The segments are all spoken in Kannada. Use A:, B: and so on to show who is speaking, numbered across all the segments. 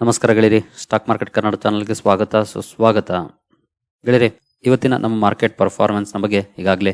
A: ನಮಸ್ಕಾರ ಸ್ಟಾಕ್ ಮಾರ್ಕೆಟ್ ಕನ್ನಡ ಚಾನಲ್ಗೆ ಸ್ವಾಗತ, ಸುಸ್ವಾಗತ. ಗೆಳೆಯರಿ, ಇವತ್ತಿನ ನಮ್ಮ ಮಾರ್ಕೆಟ್ ಪರ್ಫಾರ್ಮೆನ್ಸ್ ಬಗ್ಗೆ ಈಗಾಗಲೇ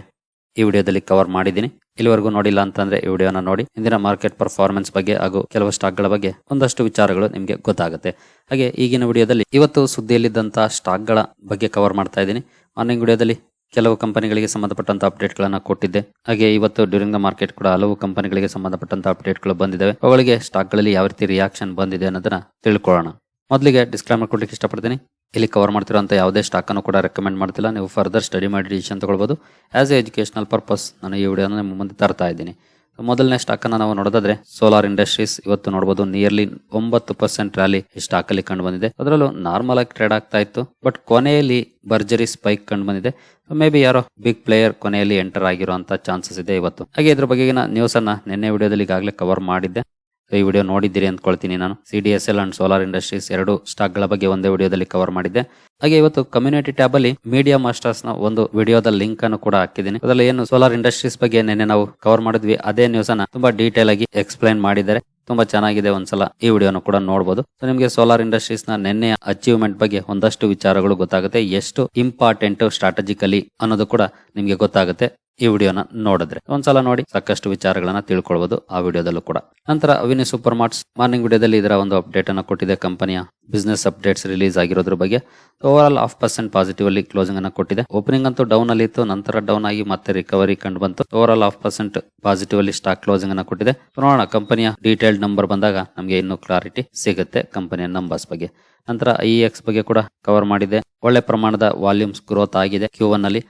A: ಈ ವಿಡಿಯೋದಲ್ಲಿ ಕವರ್ ಮಾಡಿದ್ದೀನಿ. ಇಲ್ಲಿವರೆಗೂ ನೋಡಿಲ್ಲ ಅಂತಂದ್ರೆ ಈ ವಿಡಿಯೋನ ನೋಡಿ. ಇಂದಿನ ಮಾರ್ಕೆಟ್ ಪರ್ಫಾರ್ಮೆನ್ಸ್ ಬಗ್ಗೆ ಹಾಗೂ ಕೆಲವು ಸ್ಟಾಕ್ಗಳ ಬಗ್ಗೆ ಒಂದಷ್ಟು ವಿಚಾರಗಳು ನಿಮಗೆ ಗೊತ್ತಾಗುತ್ತೆ. ಹಾಗೆ ಈಗಿನ ವಿಡಿಯೋದಲ್ಲಿ ಇವತ್ತು ಸುದ್ದಿಯಲ್ಲಿದ್ದಂತಹ ಸ್ಟಾಕ್ಗಳ ಬಗ್ಗೆ ಕವರ್ ಮಾಡ್ತಾ ಇದ್ದೀನಿ. ಮಾರ್ನಿಂಗ್ ವಿಡಿಯೋದಲ್ಲಿ ಕೆಲವು ಕಂಪನಿಗಳಿಗೆ ಸಂಬಂಧಪಟ್ಟಂತ ಅಪ್ಡೇಟ್ಗಳನ್ನ ಕೊಟ್ಟಿದ್ದೆ. ಹಾಗೆ ಇವತ್ತು ಡ್ಯೂರಿಂಗ್ ದ ಮಾರ್ಕೆಟ್ ಕೂಡ ಹಲವು ಕಂಪನಿಗಳಿಗೆ ಸಂಬಂಧಪಟ್ಟಂತ ಅಪ್ಡೇಟ್ಗಳು ಬಂದಿದ್ದಾವೆ ಅವುಗಳಿಗೆ ಸ್ಟಾಕ್ಗಳಲ್ಲಿ ಯಾವ ರೀತಿ ರಿಯಾಕ್ಷನ್ ಬಂದಿದೆ ಅನ್ನೋದನ್ನ ತಿಳ್ಕೊಳ್ಳೋಣ. ಮೊದಲಿಗೆ ಡಿಸ್ಕ್ಲೈಮರ್ ಕೊಡ್ಲಿಕ್ಕೆ ಇಷ್ಟಪಡ್ತೀನಿ. ಇಲ್ಲಿ ಕವರ್ ಮಾಡ್ತಿರೋಂಥ ಯಾವುದೇ ಸ್ಟಾಕ್ ಅನ್ನು ಕೂಡ ರೆಕಮೆಂಡ್ ಮಾಡ್ತಿಲ್ಲ. ನೀವು ಫರ್ದರ್ ಸ್ಟಡಿ ಮಾಡಿ ಡಿಸಿಷನ್ ತಗೊಳ್ಬೋದು. ಆಸ್ ಎ ಎಜುಕೇಶನಲ್ ಪರ್ಪಸ್ ನಾನು ಈ ವಿಡಿಯೋನ ನಿಮ್ಮ ಮುಂದೆ ತರ್ತಾ ಇದ್ದೀನಿ. ಮೊದಲನೇ ಸ್ಟಾಕ್ ಅನ್ನ ನಾವು ನೋಡೋದಾದ್ರೆ ಸೋಲಾರ್ ಇಂಡಸ್ಟ್ರೀಸ್ ಇವತ್ತು ನೋಡಬಹುದು ನಿಯರ್ಲಿ ಒಂಬತ್ತು ಪರ್ಸೆಂಟ್ ರ್ಯಾಲಿ ಈ ಸ್ಟಾಕ್ ಅಲ್ಲಿ ಕಂಡು ಬಂದಿದೆ ಅದರಲ್ಲೂ ನಾರ್ಮಲ್ ಆಗಿ ಟ್ರೇಡ್ ಆಗ್ತಾ ಇತ್ತು. ಬಟ್ ಕೊನೆಯಲ್ಲಿ ಭರ್ಜರಿ ಸ್ಪೈಕ್ ಕಂಡು ಬಂದಿದೆ ಮೇ ಬಿ ಯಾರೋ ಬಿಗ್ ಪ್ಲೇಯರ್ ಕೊನೆಯಲ್ಲಿ ಎಂಟರ್ ಆಗಿರುವಂತ ಚಾನ್ಸಸ್ ಇದೆ ಇವತ್ತು. ಹಾಗೆ ಇದ್ರ ಬಗೆಗಿನ ನ್ಯೂಸ್ ಅನ್ನ ನಿನ್ನೆ ವಿಡಿಯೋದಲ್ಲಿ ಈಗಾಗಲೇ ಕವರ್ ಮಾಡಿದ್ದೆ. ಈ ವಿಡಿಯೋ ನೋಡಿದ್ದೀರಿ ಅಂದ್ಕೊಳ್ತೀನಿ ನಾನು. C D S L and solar industries ಎರಡು ಸ್ಟಾಕ್ಗಳ ಬಗ್ಗೆ ಒಂದೇ ವಿಡಿಯೋದಲ್ಲಿ ಕವರ್ ಮಾಡಿದ್ದೆ. ಹಾಗೆ ಇವತ್ತು ಕಮ್ಯುನಿಟಿ ಟ್ಯಾಬ್ ಅಲ್ಲಿ ಮೀಡಿಯಾ ಮಾಸ್ಟರ್ಸ್ನ ಒಂದು ವಿಡಿಯೋದ ಲಿಂಕ್ ಅನ್ನು ಕೂಡ ಹಾಕಿದ್ದೀನಿ. ಅದರಲ್ಲಿ ಏನು ಸೋಲಾರ್ ಇಂಡಸ್ಟ್ರೀಸ್ ಬಗ್ಗೆ ನಿನ್ನೆ ನಾವು ಕವರ್ ಮಾಡಿದ್ವಿ, ಅದೇ ನ್ಯೂಸ್ ಅನ್ನ ತುಂಬಾ ಡೀಟೇಲ್ ಆಗಿ ಎಕ್ಸ್ಪ್ಲೈನ್ ಮಾಡಿದ್ದಾರೆ. ತುಂಬಾ ಚೆನ್ನಾಗಿದೆ ಒಂದ್ಸಲ ಈ ವಿಡಿಯೋನು ಕೂಡ ನೋಡಬಹುದು ಸೊ ನಿಮಗೆ ಸೋಲಾರ್ ಇಂಡಸ್ಟ್ರೀಸ್ನ ನಿನ್ನೆ ಅಚೀವ್ಮೆಂಟ್ ಬಗ್ಗೆ ಒಂದಷ್ಟು ವಿಚಾರಗಳು ಗೊತ್ತಾಗುತ್ತೆ. ಎಷ್ಟು ಇಂಪಾರ್ಟೆಂಟ್ ಸ್ಟ್ರಾಟಜಿಕಲಿ ಅನ್ನೋದು ಕೂಡ ನಿಮಗೆ ಗೊತ್ತಾಗುತ್ತೆ. ಈ ವಿಡಿಯೋನ ನೋಡಿದ್ರೆ. ಒಂದ್ಸಲ ನೋಡಿ, ಸಾಕಷ್ಟು ವಿಚಾರಗಳನ್ನ ತಿಳ್ಕೊಳ್ಬಹುದು ಆ ವಿಡಿಯೋದಲ್ಲೂ ಕೂಡ. ನಂತರ ಅವಿನಿ ಸೂಪರ್ ಮಾರ್ಟ್ಸ್ ಮಾರ್ನಿಂಗ್ ವಿಡಿಯೋದಲ್ಲಿ ಇದರ ಒಂದು ಅಪ್ಡೇಟ್ ಅನ್ನು ಕೊಟ್ಟಿದೆ ಕಂಪನಿಯ ಬಿಸ್ನೆಸ್ ಅಪ್ಡೇಟ್ಸ್ ರಿಲೀಸ್ ಆಗಿರೋದ್ರ ಬಗ್ಗೆ. Overall half percent positive ಅಲ್ಲಿ ಕ್ಲೋಸಿಂಗ್ ಅನ್ನ ಕೊಟ್ಟಿದೆ. ಓಪನಿಂಗ್ ಅಂತೂ ಡೌನ್ ಅಲ್ಲಿ ಇತ್ತು, ನಂತರ ಡೌನ್ ಆಗಿ ಮತ್ತೆ ರಿಕವರಿ ಕಂಡು ಬಂತು. Overall half percent positive ಅಲ್ಲಿ ಸ್ಟಾಕ್ ಕ್ಲೋಸಿಂಗ್ ಅನ್ನ ಕೊಟ್ಟಿದೆ. ನೋಡೋಣ, ಕಂಪನಿಯ ಡೀಟೇಲ್ಡ್ ನಂಬರ್ ಬಂದಾಗ ನಮಗೆ ಇನ್ನೂ ಕ್ಲಾರಿಟಿ ಸಿಗುತ್ತೆ ಕಂಪನಿಯ ನಂಬರ್ಸ್ ಬಗ್ಗೆ. ನಂತರ ಐ ಎಕ್ಸ್ ಬಗ್ಗೆ ಕೂಡ ಕವರ್ ಮಾಡಿದೆ. ಒಳ್ಳೆ ಪ್ರಮಾಣದ ವಾಲ್ಯೂಮ್ಸ್ ಗ್ರೋತ್ ಆಗಿದೆ ಕ್ಯೂ ಒನ್ ಅಲ್ಲಿ.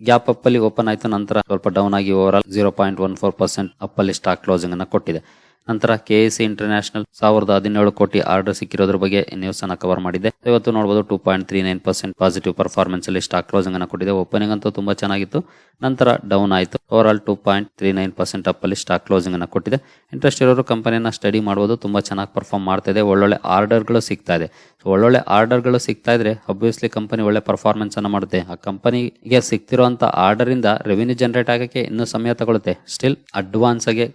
A: ಗ್ಯಾಪ್ ಅಪ್ ಅಲ್ಲಿ ಓಪನ್ ಆಯ್ತು, ನಂತರ ಸ್ವಲ್ಪ ಡೌನ್ ಆಗಿ overall zero point one four percent up ಅಲ್ಲಿ ಸ್ಟಾಕ್ ಕ್ಲೋಸಿಂಗ್ ಅನ್ನು ಕೊಟ್ಟಿದೆ. ನಂತರ ಕೆ ಎ ಸಿ ಇಂಟರ್ನ್ಯಾಷನಲ್ ಸಾವಿರದ ಹದಿನೇಳು ಕೋಟಿ ಆರ್ಡರ್ ಸಿಕ್ಕಿರೋದ್ರ ಬಗ್ಗೆ ನ್ಯೂಸ್ ಅನ್ನ ಕವರ್ ಮಾಡಿದೆ. ಇವತ್ತು ನೋಡಬಹುದು two point three nine percent positive performance ಅಲ್ಲಿ ಸ್ಟಾಕ್ ಕ್ಲೋಸಿಂಗ್ ಅನ್ನ ಕೊಟ್ಟಿದೆ. ಓಪನಿಂಗ್ ಅಂತೂ ತುಂಬಾ ಚೆನ್ನಾಗಿತ್ತು. ನಂತರ ಡೌನ್ ಆಯಿತು. Overall two point three nine percent up ಅಲ್ಲಿ ಸ್ಟಾಕ್ ಕ್ಲೋಸಿಂಗ್ ಅನ್ನ ಕೊಟ್ಟಿದೆ. ಇಂಟ್ರೆಸ್ಟ್ ಇರೋರು ಕಂಪನಿಯನ್ನ ಸ್ಟಡಿ ಮಾಡಬಹುದು ತುಂಬಾ ಚೆನ್ನಾಗಿ ಪರ್ಫಾರ್ಮ್ ಮಾಡ್ತಾ ಇದೆ. ಒಳ್ಳೊಳ್ಳೆ ಆರ್ಡರ್ಗಳು ಸಿಗ್ತಾ ಇದೆ. ಒಳ್ಳೊಳ್ಳೆ ಆರ್ಡರ್ಗಳು ಸಿಗ್ತಾ ಇದ್ರೆ ಅಬ್ವಿಯಸ್ಲಿ ಕಂಪನಿ ಒಳ್ಳೆ ಪರ್ಫಾರ್ಮೆನ್ಸ್ ಅನ್ನ ಮಾಡುತ್ತೆ. ಆ ಕಂಪನಿಗೆ ಸಿಗ್ತಿರುವಂತ ಆರ್ಡರ್ ಇಂದ ರೆವಿನ್ಯೂ ಜನರೇಟ್ ಆಗಕ್ಕೆ ಇನ್ನೂ ಸಮಯ ತಗೊಳುತ್ತೆ. ಸ್ಟಿಲ್ ಅಡ್ವಾನ್ಸ್ ಆಗಿ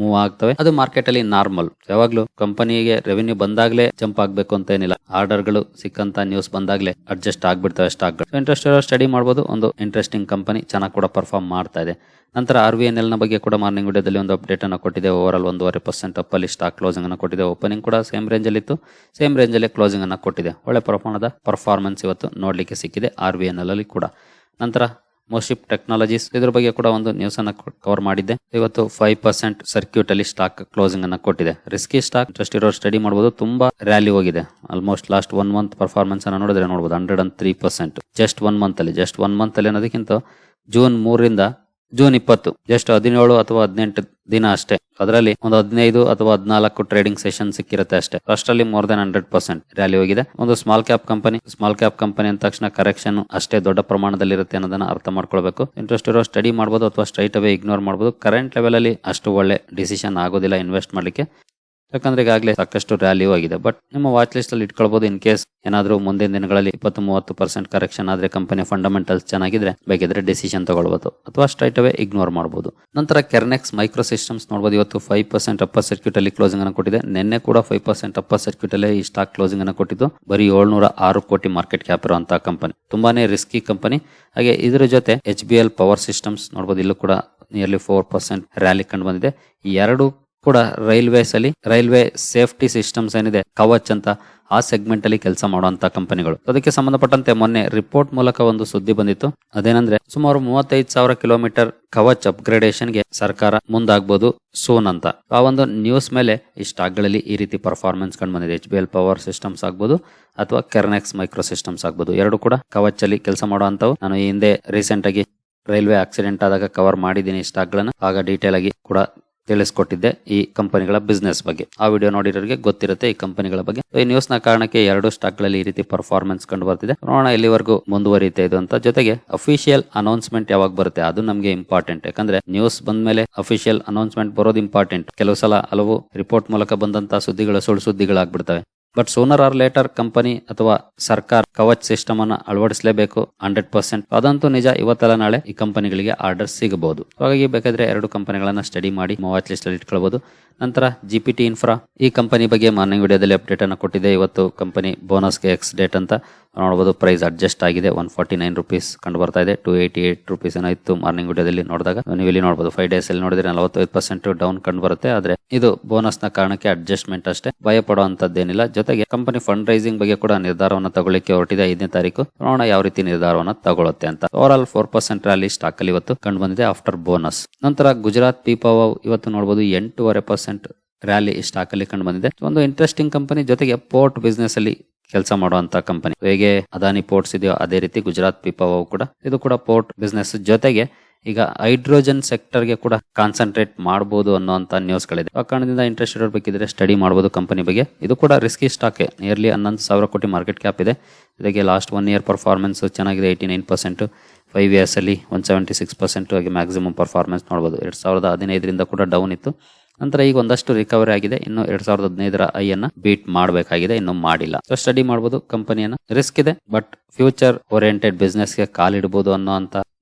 A: ಮೂವ್ ಆಗ್ತವೆ. ಅದು ಮಾರ್ಕೆಟ್ ಅಲ್ಲಿ ನಾರ್ಮಲ್ ಯಾವಾಗ್ಲೂ ಕಂಪನಿಗೆ ರೆವಿನ್ಯೂ ಬಂದಾಗ್ಲೇ ಜಂಪ್ ಆಗ್ಬೇಕು ಅಂತ ಏನಿಲ್ಲ. ಆರ್ಡರ್ಗಳು ಸಿಕ್ಕಂತ ನ್ಯೂಸ್ ಬಂದಾಗ್ಲೇ ಅಡ್ಜಸ್ಟ್ ಆಗ್ಬಿಡ್ತವೆ ಸ್ಟಾಕ್ಗಳು. ಇಂಟ್ರೆಸ್ಟ್ ಸ್ಟಡಿ ಮಾಡಬಹುದು ಒಂದು ಇಂಟ್ರೆಸ್ಟಿಂಗ್ ಕಂಪನಿ ಚೆನ್ನಾಗಿ ಕೂಡ ಪರ್ಫಾರ್ಮ್ ಮಾಡ್ತಾ ಇದೆ. ನಂತರ ಆರ್ ವಿ ಎನ್ ಎಲ್ನ ಬಗ್ಗೆ ಕೂಡ ಮಾರ್ನಿಂಗ್ ವಿಡಿಯೋದಲ್ಲಿ ಒಂದು ಅಪ್ಡೇಟ್ ಅನ್ನು ಕೊಟ್ಟಿದೆ ಓವರ್ ಆಲ್ ಒಂದೂವರೆ ಪರ್ಸೆಂಟ್ ಅಪ್ ಅಲ್ಲಿ ಸ್ಟಾಕ್ ಕ್ಲೋಸಿಂಗ್ ಅನ್ನು ಕೊಟ್ಟಿದೆ ಓಪನಿಂಗ್ ಕೂಡ ಸೇಮ್ ರೇಂಜ್ ಅಲ್ಲಿ ಇತ್ತು. ಸೇಮ್ ರೇಂಜ್ ಅಲ್ಲಿ ಕ್ಲೋಸಿಂಗ್ ಅನ್ನು ಕೊಟ್ಟಿದೆ. ಒಳ್ಳೆ ಪ್ರಮಾಣದ ಪರ್ಫಾರ್ಮೆನ್ಸ್ ಇವತ್ತು ನೋಡಲಿಕ್ಕೆ ಸಿಕ್ಕಿದೆ ಆರ್ ವಿ ಎನ್ ಎಲ್ ಅಲ್ಲಿ ಕೂಡ. ನಂತರ ಮೋಶಿಪ್ ಟೆಕ್ನಾಲಜೀಸ್ ಇದ್ರ ಬಗ್ಗೆ ಕೂಡ ಒಂದು ನ್ಯೂಸ್ ಅನ್ನ ಕವರ್ ಮಾಡಿದ್ದೆ. ಇವತ್ತು ಫೈವ್ ಪರ್ಸೆಂಟ್ ಸರ್ಕ್ಯೂಟ್ ಅಲ್ಲಿ ಸ್ಟಾಕ್ ಕ್ಲೋಸಿಂಗ್ ಅನ್ನ ಕೊಟ್ಟಿದೆ. ರಿಸ್ಕಿ ಸ್ಟಾಕ್ ಜಸ್ಟ್ ಇರೋ ಸ್ಟಡಿ ಮಾಡಬಹುದು ತುಂಬಾ ರ್ಯಾಲಿ ಹೋಗಿದೆ. Almost last one month performance ಅನ್ನ ನೋಡಿದ್ರೆ ನೋಡಬಹುದು hundred and three percent just one month ಅಲ್ಲಿ ಜಸ್ಟ್ ಒನ್ ಮಂತ್ ಅಲ್ಲಿ ಅನ್ನೋದಕ್ಕಿಂತ ಜೂನ್ ಮೂರರಿಂದ ಜೂನ್ ಇಪ್ಪತ್ತು, ಜಸ್ಟ್ ಹದಿನೇಳು ಅಥವಾ ಹದಿನೆಂಟು ದಿನ ಅಷ್ಟೇ. ಅದರಲ್ಲಿ ಒಂದು ಹದಿನೈದು ಅಥವಾ ಹದಿನಾಲ್ಕು ಟ್ರೇಡಿಂಗ್ ಸೆಷನ್ ಸಿಕ್ಕಿರುತ್ತೆ ಅಷ್ಟೇ. ಅಷ್ಟರಲ್ಲಿ more than hundred percent rally ಹೋಗಿದೆ. ಒಂದು small cap company small cap company ಅಂದ ತಕ್ಷಣ ಕರೆಕ್ಷನ್ ಅಷ್ಟೇ ದೊಡ್ಡ ಪ್ರಮಾಣದಲ್ಲಿ ಇರುತ್ತೆ ಅನ್ನೋದನ್ನ ಅರ್ಥ ಮಾಡ್ಕೊಳ್ಬೇಕು. ಇಂಟ್ರೆಸ್ಟ್ ಇರೋ ಸ್ಟಡಿ ಮಾಡಬಹುದು ಅಥವಾ ಸ್ಟ್ರೈಟ್ ಅವೇ ಇಗ್ನೋರ್ ಮಾಡಬಹುದು ಕರೆಂಟ್ ಲೆವೆಲ್ ಅಲ್ಲಿ ಅಷ್ಟು ಒಳ್ಳೆ ಡಿಸಿಷನ್ ಆಗೋದಿಲ್ಲ ಇನ್ವೆಸ್ಟ್ ಮಾಡ್ಲಿಕ್ಕೆ. ಯಾಕಂದ್ರೆ ಈಗಾಗಲೇ ಸಾಕಷ್ಟು ರ್ಯಾಲಿ ಆಗಿದೆ ಬಟ್ ನಿಮ್ಮ ವಾಚ್ ಲಿಸ್ಟ್ ಅಲ್ಲಿ ಇಟ್ಕೊಳ್ಬಹುದು ಇನ್ ಕೇಸ್ ಏನಾದ್ರೂ ಮುಂದಿನ ದಿನಗಳಲ್ಲಿ ಇಪ್ಪತ್ತು ಮೂವತ್ತು ಪರ್ಸೆಂಟ್ ಕರೆಕ್ಷನ್ ಆದ್ರೆ ಕಂಪನಿ ಫಂಡಮೆಂಟಲ್ಸ್ ಚೆನ್ನಾಗಿದ್ರೆ ಬೇಕಿದ್ರೆ ಡಿಸಿಷನ್ ತಗೊಳ್ಬಹುದು ಅಥವಾ ಸ್ಟ್ರೈಟ್ ಅವೇ ಇಗ್ನೋರ್ ಮಾಡಬಹುದು ನಂತರ ಕೆರ್ನೆಕ್ಸ್ ಮೈಕ್ರೋ ಸಿಸ್ಟಮ್ಸ್ ನೋಡಬಹುದು ಇವತ್ತು ಫೈವ್ ಪರ್ಸೆಂಟ್ ಅಪ್ಪರ್ ಸರ್ಕ್ಯೂಟ್ ಅಲ್ಲಿ ಕ್ಲೋಸಿಂಗ್ ಅನ್ನು ಕೊಟ್ಟಿದೆ. ನಿನ್ನೆ ಕೂಡ ಫೈವ್ ಪರ್ಸೆಂಟ್ ಅಪ್ಪರ್ ಸರ್ಕ್ಯೂಟ್ ಅಲ್ಲಿ ಈ ಸ್ಟಾಕ್ ಕ್ಲೋಸಿಂಗ್ ಅನ್ನು ಕೊಟ್ಟಿದ್ದು. ಬರೀ ಏಳ್ನೂರ ಆರು ಕೋಟಿ ಮಾರ್ಕೆಟ್ ಕ್ಯಾಪ್ ಇರುವಂತಹ ಕಂಪನಿ ತುಂಬಾನೇ ರಿಸ್ಕಿ ಕಂಪನಿ ಹಾಗೆ ಇದರ ಜೊತೆ H B L power systems ನೋಡಬಹುದು ಇಲ್ಲೂ ಕೂಡ ನಿಯರ್ಲಿ ಫೋರ್ ಪರ್ಸೆಂಟ್ ರ್ಯಾಲಿ ಕಂಡು ಬಂದಿದೆ. ಎರಡು ಕೂಡ ರೈಲ್ವೇಸ್ ಅಲ್ಲಿ ರೈಲ್ವೆ ಸೇಫ್ಟಿ ಸಿಸ್ಟಮ್ಸ್ ಏನಿದೆ, ಕವಚ್ ಅಂತ ಆ ಸೆಗ್ಮೆಂಟ್ ಅಲ್ಲಿ ಕೆಲಸ ಮಾಡುವಂತ ಕಂಪನಿಗಳು. ಅದಕ್ಕೆ ಸಂಬಂಧಪಟ್ಟಂತೆ ಮೊನ್ನೆ ರಿಪೋರ್ಟ್ ಮೂಲಕ ಒಂದು ಸುದ್ದಿ ಬಂದಿತ್ತು. ಅದೇನಂದ್ರೆ, ಸುಮಾರು ಮೂವತ್ತೈದು ಸಾವಿರ ಕಿಲೋಮೀಟರ್ ಕವಚ್ ಅಪ್ಗ್ರೇಡೇಷನ್ಗೆ ಸರ್ಕಾರ ಮುಂದಾಗಬಹುದು ಸೂನ್ ಅಂತ. ಆ ಒಂದು ನ್ಯೂಸ್ ಮೇಲೆ ಈ ಸ್ಟಾಕ್ಗಳಲ್ಲಿ ಈ ರೀತಿ ಪರ್ಫಾರ್ಮೆನ್ಸ್ ಕಂಡು ಬಂದಿದೆ. H B L power systems ಆಗ್ಬೋದು ಅಥವಾ ಕೆರ್ನೆಕ್ಸ್ ಮೈಕ್ರೋ ಸಿಸ್ಟಮ್ಸ್ ಆಗ್ಬೋದು. ಎರಡು ಕೂಡ ಕವಚ್ ಅಲ್ಲಿ ಕೆಲಸ ಮಾಡುವಂತವು ನಾನು ಈ ಹಿಂದೆ ರೀಸೆಂಟ್ ಆಗಿ ರೈಲ್ವೆ ಆಕ್ಸಿಡೆಂಟ್ ಆದಾಗ ಕವರ್ ಮಾಡಿದ್ದೀನಿ ಸ್ಟಾಕ್ ಗಳನ್ನ. ಆಗ ಡೀಟೇಲ್ ಆಗಿ ಕೂಡ ತಿಳಿಸ್ಕೊಟ್ಟಿದ್ದೆ ಈ ಕಂಪನಿಗಳ ಬಿಸ್ನೆಸ್ ಬಗ್ಗೆ. ಆ ವಿಡಿಯೋ ನೋಡಿರೋರಿಗೆ ಗೊತ್ತಿರುತ್ತೆ ಈ ಕಂಪನಿಗಳ ಬಗ್ಗೆ. ಈ ನ್ಯೂಸ್ನ ಕಾರಣಕ್ಕೆ ಎರಡು ಸ್ಟಾಕ್ಗಳಲ್ಲಿ ಈ ರೀತಿ ಪರ್ಫಾರ್ಮೆನ್ಸ್ ಕಂಡು ಬರ್ತಿದೆ. ನೋಡೋಣ ಇಲ್ಲಿವರೆಗೂ ಮುಂದುವರಿಯುತ್ತೆ ಇದು ಅಂತ. ಜೊತೆಗೆ ಅಫಿಷಿಯಲ್ ಅನೌನ್ಸ್ಮೆಂಟ್ ಯಾವಾಗ ಬರುತ್ತೆ ಅದು ನಮಗೆ ಇಂಪಾರ್ಟೆಂಟ್ ಯಾಕಂದ್ರೆ ನ್ಯೂಸ್ ಬಂದ ಮೇಲೆ ಅಫಿಷಿಯಲ್ ಅನೌನ್ಸ್ಮೆಂಟ್ ಬರೋದು ಇಂಪಾರ್ಟೆಂಟ್ ಕೆಲವು ಸಲ ಹಲವು ರಿಪೋರ್ಟ್ ಮೂಲಕ ಬಂದಂತಹ ಸುದ್ದಿಗಳು, ಸುಳ್ಳು ಸುದ್ದಿಗಳಾಗ್ಬಿಡ್ತವೆ. But sooner or later company ಅಥವಾ ಸರ್ಕಾರ ಕವಚ್ ಸಿಸ್ಟಮ್ ಅನ್ನ ಅಳವಡಿಸಲೇಬೇಕು ಹಂಡ್ರೆಡ್ ಪರ್ಸೆಂಟ್ ಅದಂತೂ ನಿಜ, ಇವತ್ತಲ್ಲ ನಾಳೆ ಈ ಕಂಪನಿಗಳಿಗೆ ಆರ್ಡರ್ ಸಿಗಬಹುದು. ಹಾಗಾಗಿ ಬೇಕಾದ್ರೆ ಎರಡು ಕಂಪನಿಗಳನ್ನ ಸ್ಟಡಿ ಮಾಡಿ ವಾಚ್ ಲಿಸ್ಟ್ ಅಲ್ಲಿ ಇಟ್ಕೊಳ್ಬಹುದು ನಂತರ ಜಿ ಪಿ ಟಿ ಇನ್ಫ್ರಾ ಈ ಕಂಪನಿ ಬಗ್ಗೆ ಮಾರ್ನಿಂಗ್ ವಿಡಿಯೋದಲ್ಲಿ ಅಪ್ಡೇಟ್ ಅನ್ನು ಕೊಟ್ಟಿದೆ. ಇವತ್ತು ಕಂಪನಿ ಬೋನಸ್ಗೆ ಎಕ್ಸ್ ಡೇಟ್ ಅಂತ. ನೋಡಬಹುದು ಪ್ರೈಸ್ ಅಡ್ಜಸ್ಟ್ ಆಗಿದೆ. ಒನ್ ಫಾರ್ಟಿ ನೈನ್ ರುಪೀಸ್ ಕಂಡು ಬರ್ತಾ ಇದೆ. ಟು ಏಯ್ಟಿ ಏಟ್ ರುಪೀಸ್ ಏನೋ ಇತ್ತು ಮಾರ್ನಿಂಗ್ ವಿಡಿಯೋದಲ್ಲಿ ನೋಡಿದಾಗ. ನೀವು ಇಲ್ಲಿ ನೋಡಬಹುದು ಫೈವ್ ಡೇಸ್ ಅಲ್ಲಿ ನೋಡಿದ್ರೆ ನಲವತ್ತೈದು ಪರ್ಸೆಂಟ್ ಡೌನ್ ಕಂಡು ಬರುತ್ತೆ. ಆದ್ರೆ ಇದು ಬೋನಸ್ನ ಕಾರಣಕ್ಕೆ ಅಡ್ಜಸ್ಟ್ಮೆಂಟ್ ಅಷ್ಟೇ. ಭಯ ಪಡುವಂತದ್ದೇನಿಲ್ಲ. ಜೊತೆಗೆ ಕಂಪನಿ ಫಂಡ್ ರೈಸಿಂಗ್ ಬಗ್ಗೆ ಕೂಡ ನಿರ್ಧಾರವನ್ನು ತಗೊಳ್ಳಿಕ್ಕೆ ಹೊರಟಿದೆ ಐದನೇ ತಾರೀಕು. ನೋಡೋಣ ಯಾವ ರೀತಿ ನಿರ್ಧಾರವನ್ನು ತಗೊಳುತ್ತೆ ಅಂತ. Overall four percent rally stock ಅಲ್ಲಿ ಇವತ್ತು ಕಂಡು ಬಂದಿದೆ ಆಫ್ಟರ್ ಬೋನಸ್ ನಂತರ ಗುಜರಾತ್ ಪೀಪಾವ್ ಇವತ್ತು ನೋಡಬಹುದು ಎಂಟೂವರೆ ಪರ್ಸೆಂಟ್ ರ್ಯಾಲಿ ಸ್ಟಾಕ್ ಅಲ್ಲಿ ಕಂಡು ಬಂದಿದೆ. ಒಂದು ಇಂಟ್ರೆಸ್ಟಿಂಗ್ ಕಂಪನಿ ಜೊತೆಗೆ ಪೋರ್ಟ್ ಬಿಸ್ನೆಸ್ ಅಲ್ಲಿ ಕೆಲಸ ಮಾಡುವಂತ ಕಂಪನಿ ಹೇಗೆ ಅದಾನಿ ಪೋರ್ಟ್ಸ್ ಇದೆಯೋ ಅದೇ ರೀತಿ ಗುಜರಾತ್ ಪಿಪಾವ್ ಕೂಡ. ಇದು ಕೂಡ ಪೋರ್ಟ್ ಬಿಸ್ನೆಸ್ ಜೊತೆಗೆ ಈಗ ಹೈಡ್ರೋಜನ್ ಸೆಕ್ಟರ್ಗೆ ಕೂಡ ಕಾನ್ಸಂಟ್ರೇಟ್ ಮಾಡಬಹುದು ಅನ್ನುವಂತ ನ್ಯೂಸ್ಗಳಿದೆ ಆ ಕಾರಣದಿಂದ ಇಂಟ್ರೆಸ್ಟ್ ಇರೋರ್ ಬೇಕಿದ್ರೆ ಸ್ಟಡಿ ಮಾಡಬಹುದು ಕಂಪನಿ ಬಗ್ಗೆ. ಇದು ಕೂಡ ರಿಸ್ಕಿ ಸ್ಟಾಕ್ ನಿಯರ್ಲಿ ಹನ್ನೊಂದು ಸಾವಿರ ಕೋಟಿ ಮಾರ್ಕೆಟ್ ಕ್ಯಾಪ್ ಇದೆ. ಇದಕ್ಕೆ ಲಾಸ್ಟ್ ಒನ್ ಇಯರ್ ಪರ್ಫಾರ್ಮೆನ್ಸ್ ಚೆನ್ನಾಗಿದೆ. Eighty nine percent five years ಅಲ್ಲಿ ಒನ್ ಸೆವೆಂಟಿ ಸಿಕ್ಸ್ ಪರ್ಸೆಂಟ್ ಹಾಗೆ ಮ್ಯಾಕ್ಸಿಮಮ್ ಪರ್ಫಾರ್ಮೆನ್ಸ್ ನೋಡಬಹುದು ಎರಡ್ ಸಾವಿರದ ಹದಿನೈದರಿಂದ ಕೂಡ ಡೌನ್ ಇತ್ತು. ನಂತರ ಈಗ ಒಂದಷ್ಟು ರಿಕವರಿ ಆಗಿದೆ. ಇನ್ನು ಎರಡ್ ಸಾವಿರದ ಹದಿನೈದರ ಐ ಅನ್ನ ಬೀಟ್ ಮಾಡಬೇಕಾಗಿದೆ. ಇನ್ನು ಮಾಡಿಲ್ಲ. ಸೊ ಸ್ಟಡಿ ಮಾಡಬಹುದು ಕಂಪನಿಯನ್ನ ರಿಸ್ಕ್ ಇದೆ ಬಟ್ ಫ್ಯೂಚರ್ ಓರಿಯೆಂಟೆಡ್ ಬಿಸ್ನೆಸ್ಗೆ ಕಾಲಿಡಬಹುದು ಅನ್ನೋ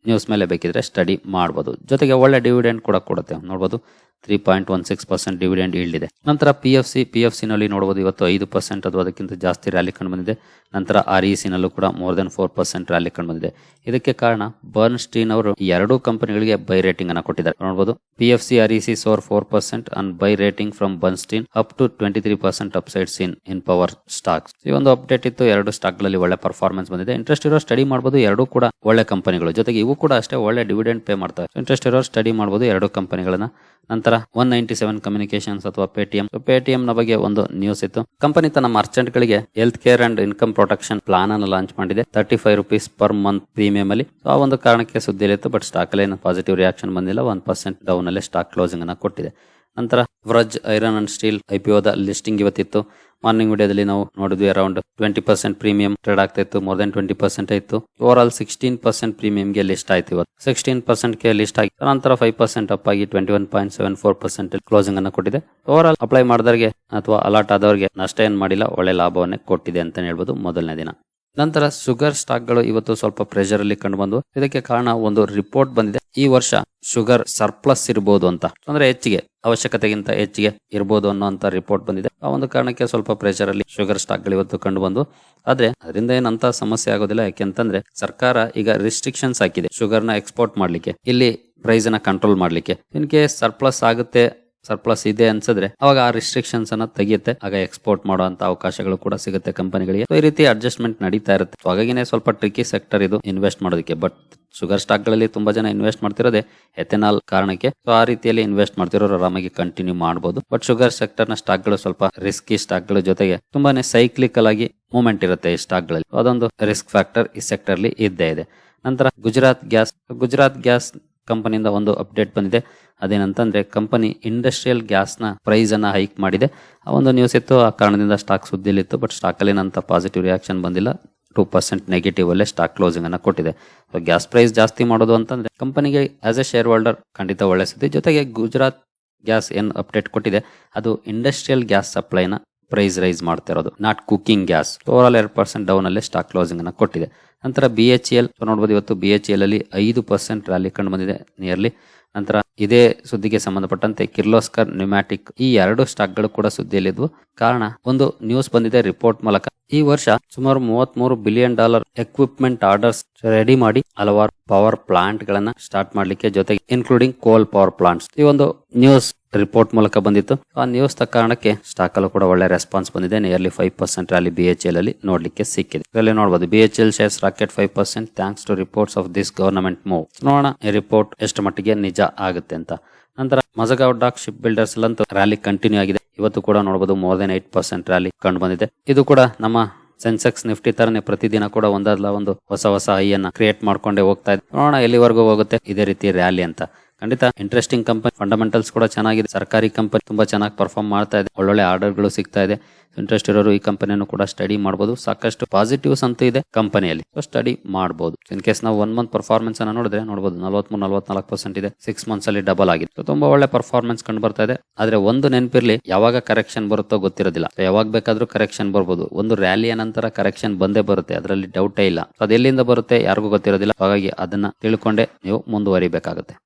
A: ನ್ಯೂಸ್ ಮೇಲೆ ಬೇಕಿದ್ರೆ ಸ್ಟಡಿ ಮಾಡಬಹುದು ಜೊತೆಗೆ ಒಳ್ಳೆ ಡಿವಿಡೆಂಡ್ ಕೂಡ ಕೊಡುತ್ತೆ. ನೋಡಬಹುದು three point one six percent dividend yield ಇದೆ. ನಂತರ P F C P F ಸಿನಲ್ಲಿ ನೋಡಬಹುದು ಇವತ್ತು ಐದು ಪರ್ಸೆಂಟ್ ಅಥವಾ ಅದಕ್ಕಿಂತ ಜಾಸ್ತಿ ರ್ಯಾಲಿ ಕಂಡು ಬಂದಿದೆ ನಂತರ ಆರ್ ಇ ಸಿನಲ್ಲೂ ಕೂಡ more than four percent rally ಕಂಡು ಬಂದಿದೆ ಇದಕ್ಕೆ ಕಾರಣ ಬರ್ನ್ ಸ್ಟೀನ್ ಅವರು ಎರಡೂ ಕಂಪನಿಗಳಿಗೆ ಬೈ ರೇಟಿಂಗ್ ಅನ್ನ ಕೊಟ್ಟಿದ್ದಾರೆ. ನೋಡಬಹುದು P F C R E C soar four percent and buy rating from Bernstein up to twenty three percent upsides in in power stocks ಈ ಒಂದು ಅಪ್ಡೇಟ್ ಇತ್ತು. ಎರಡು ಸ್ಟಾಕ್ಗಳಲ್ಲಿ ಒಳ್ಳೆ ಪರ್ಫಾರ್ಮೆನ್ಸ್ ಬಂದಿದೆ. ಇಂಟ್ರೆಸ್ಟ್ ಇರೋ ಸ್ಟಡಿ ಮಾಡಬಹುದು ಎರಡು ಕೂಡ ಒಳ್ಳೆ ಕಂಪನಿಗಳು. ಜೊತೆಗೆ ಇವು ಕೂಡ ಅಷ್ಟೇ ಒಳ್ಳೆ ಡಿವಿಡೆಂಡ್ ಪೇ ಮಾಡ್ತಾರೆ. ಇಂಟ್ರೆಸ್ಟ್ ಇರೋ ಸ್ಟಡಿ ಮಾಡಬಹುದು ಎರಡು ಕಂಪನಿಗಳನ್ನ. ನಂತರ ಒನ್ ನೈಂಟಿ ಸೆವೆನ್ ಕಮ್ಯುನಿಕೇಶನ್ಸ್ ಅಥವಾ ಪೇಟಿಎಂ ಪೇಟಿಎಂ ನ ಬಗ್ಗೆ ಒಂದು ನ್ಯೂಸ್ ಇತ್ತು. ಕಂಪನಿ ತನ್ನ ಮರ್ಚೆಂಟ್ ಗಳಿಗೆ health care and income protection plan ಅನ್ನು ಲಾಂಚ್ ಮಾಡಿದೆ. Thirty five rupees per month premium ಅಲ್ಲಿ ಆ ಒಂದು ಕಾರಣಕ್ಕೆ ಸುದ್ದಿಲಿತ್ತು ಬಟ್ ಸ್ಟಾಕ್ ಅಲ್ಲಿ ಏನು ಪಾಸಿಟಿವ್ ರಿಯಾಕ್ಷನ್ ಬಂದಿಲ್ಲ. ಒನ್ ಪರ್ಸೆಂಟ್ ಡೌನ್ ಅಲ್ಲಿ ಸ್ಟಾಕ್ ಕ್ಲೋಸಿಂಗ್ ಅನ್ನ ಕೊಟ್ಟಿದೆ. ನಂತರ ವ್ರಜ್, ಐರನ್ ಅಂಡ್ ಸ್ಟೀಲ್ ಐಪಿಒದ ಲಿಸ್ಟಿಂಗ್ ಇವತ್ತಿತ್ತು. ಮಾರ್ನಿಂಗ್ ವಿಡಿಯೋದಲ್ಲಿ ನಾವು ನೋಡಿದ್ವಿ around twenty percent premium trade ಆಗ್ತಾ ಇತ್ತು ಮೋರ್ ದನ್ ಟ್ವೆಂಟಿ ಪರ್ಸೆಂಟ್ ಇತ್ತು. ಓವರ್ ಆಲ್ ಸಿಕ್ಸ್ಟೀನ್ ಪರ್ಸೆಂಟ್ ಪ್ರೀಮಿಯಂಗೆ ಲಿಸ್ಟ್ ಆಯ್ತು ಇವತ್ತು. ಸಿಕ್ಸ್ಟೀನ್ ಪರ್ಸೆಂಟ್ಗೆ ಲಿಸ್ಟ್ ಆಗಿ, ನಂತರ ಫೈವ್ ಪರ್ಸೆಂಟ್ ಅಪ್ ಆಗಿ twenty one point seven four percent closing ಅನ್ನು ಕೊಟ್ಟಿದೆ. ಓವರ್ ಆಲ್ ಅಪ್ಲೈ ಮಾಡಿದವರಿಗೆ ಅಥವಾ ಅಲಾಟ್ ಆದವರಿಗೆ ನಷ್ಟ ಏನ್ ಮಾಡಿಲ್ಲ, ಒಳ್ಳೆ ಲಾಭವನ್ನೇ ಕೊಟ್ಟಿದೆ ಅಂತ ಹೇಳ್ಬೋದು ಮೊದಲನೇ ದಿನ. ನಂತರ ಶುಗರ್ ಸ್ಟಾಕ್ಗಳು ಇವತ್ತು ಸ್ವಲ್ಪ ಪ್ರೆಷರ್ ಅಲ್ಲಿ ಕಂಡು ಬಂದು, ಇದಕ್ಕೆ ಕಾರಣ ಒಂದು ರಿಪೋರ್ಟ್ ಬಂದಿದೆ. ಈ ವರ್ಷ ಶುಗರ್ ಸರ್ಪ್ಲಸ್ ಇರಬಹುದು ಅಂತ. ಅಂದ್ರೆ ಹೆಚ್ಚಿಗೆ. ಅವಶ್ಯಕತೆಗಿಂತ ಹೆಚ್ಚಿಗೆ ಇರಬಹುದು ಅನ್ನುವಂತ ರಿಪೋರ್ಟ್ ಬಂದಿದೆ. ಆ ಒಂದು ಕಾರಣಕ್ಕೆ ಸ್ವಲ್ಪ ಪ್ರೆಷರ್ ಅಲ್ಲಿ ಶುಗರ್ ಸ್ಟಾಕ್ಗಳು ಇವತ್ತು ಕಂಡು ಬಂದು ಆದ್ರೆ ಅದರಿಂದ ಏನಂತ ಸಮಸ್ಯೆ ಆಗೋದಿಲ್ಲ. ಯಾಕೆಂತಂದ್ರೆ ಸರ್ಕಾರ ಈಗ ರಿಸ್ಟ್ರಿಕ್ಷನ್ಸ್ ಹಾಕಿದೆ. ಶುಗರ್ನ ಎಕ್ಸ್ಪೋರ್ಟ್ ಮಾಡ್ಲಿಕ್ಕೆ, ಇಲ್ಲಿ ಪ್ರೈಸ್ನ ಕಂಟ್ರೋಲ್ ಮಾಡ್ಲಿಕ್ಕೆ. ಇನ್ ಸರ್ಪ್ಲಸ್ ಆಗುತ್ತೆ ಸರ್ಪ್ಲಸ್ ಇದೆ ಅನ್ಸಿದ್ರೆ ಅವಾಗ ಆ ರಿಸ್ಟ್ರಿಕ್ಷನ್ಸ್ ಅನ್ನ ತೆಗೆಯುತ್ತೆ. ಆಗ ಎಕ್ಸ್ಪೋರ್ಟ್ ಮಾಡುವಂತ ಅವಕಾಶಗಳು ಕೂಡ ಸಿಗುತ್ತೆ ಕಂಪನಿಗಳಿಗೆ. ಈ ರೀತಿ ಅಡ್ಜಸ್ಟ್ಮೆಂಟ್ ನಡೀತಾ ಇರುತ್ತೆ. ಹಾಗಾಗಿ ಹಾಗಾಗಿನೇ ಸ್ವಲ್ಪ ಟ್ರಿಕಿ ಸೆಕ್ಟರ್ ಇದು ಇನ್ವೆಸ್ಟ್ ಮಾಡೋದಕ್ಕೆ. ಬಟ್ ಶುಗರ್ ಸ್ಟಾಕ್ಗಳಲ್ಲಿ ತುಂಬಾ ಜನ ಇನ್ವೆಸ್ಟ್ ಮಾಡ್ತಿರೋದೇ ಎಥೆನಾಲ್ ಕಾರಣಕ್ಕೆ. ಸೊ ಆ ರೀತಿಯಲ್ಲಿ ಇನ್ವೆಸ್ಟ್ ಮಾಡ್ತಿರೋರು ಆರಾಮಾಗಿ ಕಂಟಿನ್ಯೂ ಮಾಡಬಹುದು ಬಟ್ ಶುಗರ್ ಸೆಕ್ಟರ್ನ ಸ್ಟಾಕ್ಗಳು ಸ್ವಲ್ಪ ರಿಸ್ಕಿ ಸ್ಟಾಕ್ಗಳ ಜೊತೆಗೆ ತುಂಬಾನೇ ಸೈಕ್ಲಿಕಲ್ ಆಗಿ ಮೂವ್ಮೆಂಟ್ ಇರುತ್ತೆ ಈ ಸ್ಟಾಕ್ಗಳಲ್ಲಿ. ಅದೊಂದು ರಿಸ್ಕ್ ಫ್ಯಾಕ್ಟರ್ ಈ ಸೆಕ್ಟರ್ ಅಲ್ಲಿ ಇದ್ದೇ ಇದೆ. ನಂತರ ಗುಜರಾತ್ ಗ್ಯಾಸ್ ಗುಜರಾತ್ ಗ್ಯಾಸ್ ಕಂಪನಿಯಿಂದ ಒಂದು ಅಪ್ಡೇಟ್ ಬಂದಿದೆ. ಅದೇನಂತಂದ್ರೆ ಕಂಪನಿ ಇಂಡಸ್ಟ್ರಿಯಲ್ ಗ್ಯಾಸ್ನ ಪ್ರೈಸ್ ಹೈಕ್ ಮಾಡಿದೆ. ಆ ಒಂದು ನ್ಯೂಸ್ ಇತ್ತು. ಆ ಕಾರಣದಿಂದ ಸ್ಟಾಕ್ ಸುದ್ದಿಲಿತ್ತು ಬಟ್ ಸ್ಟಾಕ್ ಅಲ್ಲಿ ನಂತ ಪಾಸಿಟಿವ್ ರಿಯಾಕ್ಷನ್ ಬಂದಿಲ್ಲ. ಟೂ ಪರ್ಸೆಂಟ್ ನೆಗೆಟಿವ್ ಅಲ್ಲೇ ಸ್ಟಾಕ್ ಕ್ಲೋಸಿಂಗ್ ಅನ್ನು ಕೊಟ್ಟಿದೆ. ಸೊ ಗ್ಯಾಸ್ ಪ್ರೈಸ್ ಜಾಸ್ತಿ ಮಾಡೋದು ಅಂತಂದ್ರೆ ಕಂಪನಿಗೆ ಆಸ್ ಎ ಶೇರ್ ಹೋಲ್ಡರ್ ಖಂಡಿತ ಒಳ್ಳೆ ಸುದ್ದಿ. ಜೊತೆಗೆ ಗುಜರಾತ್ ಗ್ಯಾಸ್ ಏನು ಅಪ್ಡೇಟ್ ಕೊಟ್ಟಿದೆ, ಅದು ಇಂಡಸ್ಟ್ರಿಯಲ್ ಗ್ಯಾಸ್ ಸಪ್ಲೈನ ಪ್ರೈಸ್ ರೈಸ್ ಮಾಡ್ತಾ ಇರೋದು ನಾಟ್ ಕುಕಿಂಗ್ ಗ್ಯಾಸ್ ಓವರ್ ಎರಡು ಪರ್ಸೆಂಟ್ ಡೌನ್ ಅಲ್ಲಿ ಸ್ಟಾಕ್ ಕ್ಲೋಸಿಂಗ್ ಅನ್ನ ಕೊಟ್ಟಿದೆ. ನಂತರ ಬಿ ಎಚ್ ಎಲ್ ನೋಡಬಹುದು ಇವತ್ತು ಬಿ ಎಚ್ ಎಲ್ ಅಲ್ಲಿ ಐದು ಪರ್ಸೆಂಟ್ ರ್ಯಾಲಿ ಕಂಡು ಬಂದಿದೆ ನಿಯರ್ಲಿ ನಂತರ ಇದೇ ಸುದ್ದಿಗೆ ಸಂಬಂಧಪಟ್ಟಂತೆ ಕಿರ್ಲೋಸ್ಕರ್ ನ್ಯೂಮ್ಯಾಟಿಕ್ ಈ ಎರಡು ಸ್ಟಾಕ್ಗಳು ಕೂಡ ಸುದ್ದಿಯಲ್ಲಿದ್ವು ಕಾರಣ, ಒಂದು ನ್ಯೂಸ್ ಬಂದಿದೆ ರಿಪೋರ್ಟ್ ಮೂಲಕ. ಈ ವರ್ಷ ಸುಮಾರು ಮೂವತ್ತ್ ಮೂರು billion dollar equipment orders ready ಮಾಡಿ ಹಲವಾರು ಪವರ್ ಪ್ಲಾಂಟ್ ಗಳನ್ನ ಸ್ಟಾರ್ಟ್ ಮಾಡ್ಲಿಕ್ಕೆ ಜೊತೆಗೆ ಇನ್ಕ್ಲೂಡಿಂಗ್ ಕೋಲ್ ಪವರ್ ಪ್ಲಾಂಟ್ಸ್ ಈ ಒಂದು ನ್ಯೂಸ್ ರಿಪೋರ್ಟ್ ಮೂಲಕ ಬಂದಿತ್ತು. ಆ ನ್ಯೂಸ್ ಕಾರಣಕ್ಕೆ ಸ್ಟಾಕ್ ಅಲ್ಲೂ ಕೂಡ ಒಳ್ಳೆ ರೆಸ್ಪಾನ್ಸ್ ಬಂದಿದೆ. Nearly five percent rally B H L ಅಲ್ಲಿ ನೋಡ್ಲಿಕ್ಕೆ ಸಿಕ್ಕಿದೆ. ಇದರಲ್ಲಿ ನೋಡಬಹುದು B H L shares rocket five percent thanks to reports of this government move ನೋಡೋಣ, ಈ ರಿಪೋರ್ಟ್ ಎಷ್ಟು ಮಟ್ಟಿಗೆ ನಿಜ ಆಗುತ್ತೆ ಅಂತ. ನಂತರ, ಮಜಗಾವ್ ಡಾಕ್ ಶಿಪ್ ಬಿಲ್ಡರ್ಸ್ ಅಲ್ಲಂತೂ ರ್ಯಾಲಿ ಕಂಟಿನ್ಯೂ ಆಗಿದೆ. ಇವತ್ತು ಕೂಡ ನೋಡಬಹುದು more than eight percent rally ಕಂಡು ಬಂದಿದೆ. ಇದು ಕೂಡ ನಮ್ಮ ಸೆನ್ಸೆಕ್ಸ್ ನಿಫ್ಟಿ ತರನೇ ಪ್ರತಿದಿನ ಕೂಡ ಒಂದಲ್ಲ ಒಂದು ಹೊಸ ಹೊಸ ಐಯನ್ನ ಕ್ರಿಯೇಟ್ ಮಾಡ್ಕೊಂಡೇ ಹೋಗ್ತಾ ಇದೆ. ನೋಡೋಣ, ಎಲ್ಲಿವರೆಗೂ ಹೋಗುತ್ತೆ, ಇದೇ ರೀತಿ ರ್ಯಾಲಿ ಅಂತ. ಖಂಡಿತ ಇಂಟ್ರೆಸ್ಟಿಂಗ್ ಕಂಪನಿ ಫಂಡಮೆಂಟಲ್ಸ್ ಕೂಡ ಚೆನ್ನಾಗಿದೆ. ಸರ್ಕಾರಿ ಕಂಪನಿ ತುಂಬಾ ಚೆನ್ನಾಗಿ ಪರ್ಫಾರ್ಮ್ ಮಾಡ್ತಾ ಇದೆ. ಒಳ್ಳೊಳ್ಳೆ ಆರ್ಡರ್ಗಳು ಸಿಗ್ತಾ ಇದೆ. ಇಂಟ್ರೆಸ್ಟ್ ಇರೋರು ಈ ಕಂಪನಿಯನ್ನು ಕೂಡ ಸ್ಟಡಿ ಮಾಡಬಹುದು ಸಾಕಷ್ಟು ಪಾಸಿಟಿವ್ಸ್ ಅಂತೂ ಇದೆ ಕಂಪನಿಯಲ್ಲಿ ಸ್ಟಡಿ ಮಾಡಬಹುದು ಇನ್ ಕೇಸ್ ನಾವು ಒನ್ ಮಂತ್ ಪರ್ಫಾರ್ಮೆನ್ಸ್ ಅನ್ನ ನೋಡಿದ್ರೆ ನೋಡಬಹುದು ನಲವತ್ಮೂರು, ನಲವತ್ನಾಲ್ಕು ಪರ್ಸೆಂಟ್ ಇದೆ. ಸಿಕ್ಸ್ ಮಂತ್ಸ್ ಅಲ್ಲಿ ಡಬಲ್ ಆಗಿದೆ. ತುಂಬಾ ಒಳ್ಳೆ ಪರ್ಫಾರ್ಮೆನ್ಸ್ ಕಂಡು ಬರ್ತಾ ಇದೆ. ಆದ್ರೆ ಒಂದು ನೆನಪಿರ್ಲಿ, ಯಾವಾಗ ಕರೆಕ್ಷನ್ ಬರುತ್ತೋ ಗೊತ್ತಿರೋದಿಲ್ಲ. ಯಾವಾಗ ಬೇಕಾದ್ರೂ ಕರೆಕ್ಷನ್ ಬರ್ಬೋದು. ಒಂದು ರ್ಯಾಲಿಯ ನಂತರ ಕರೆಕ್ಷನ್ ಬಂದೇ ಬರುತ್ತೆ. ಅದರಲ್ಲಿ ಡೌಟೇ ಇಲ್ಲ. ಅದು ಎಲ್ಲಿಂದ ಬರುತ್ತೆ ಯಾರಿಗೂ ಗೊತ್ತಿರೋದಿಲ್ಲ. ಹಾಗಾಗಿ ಅದನ್ನ ತಿಳ್ಕೊಂಡೆ ನೀವು ಮುಂದುವರಿಬೇಕಾಗುತ್ತೆ.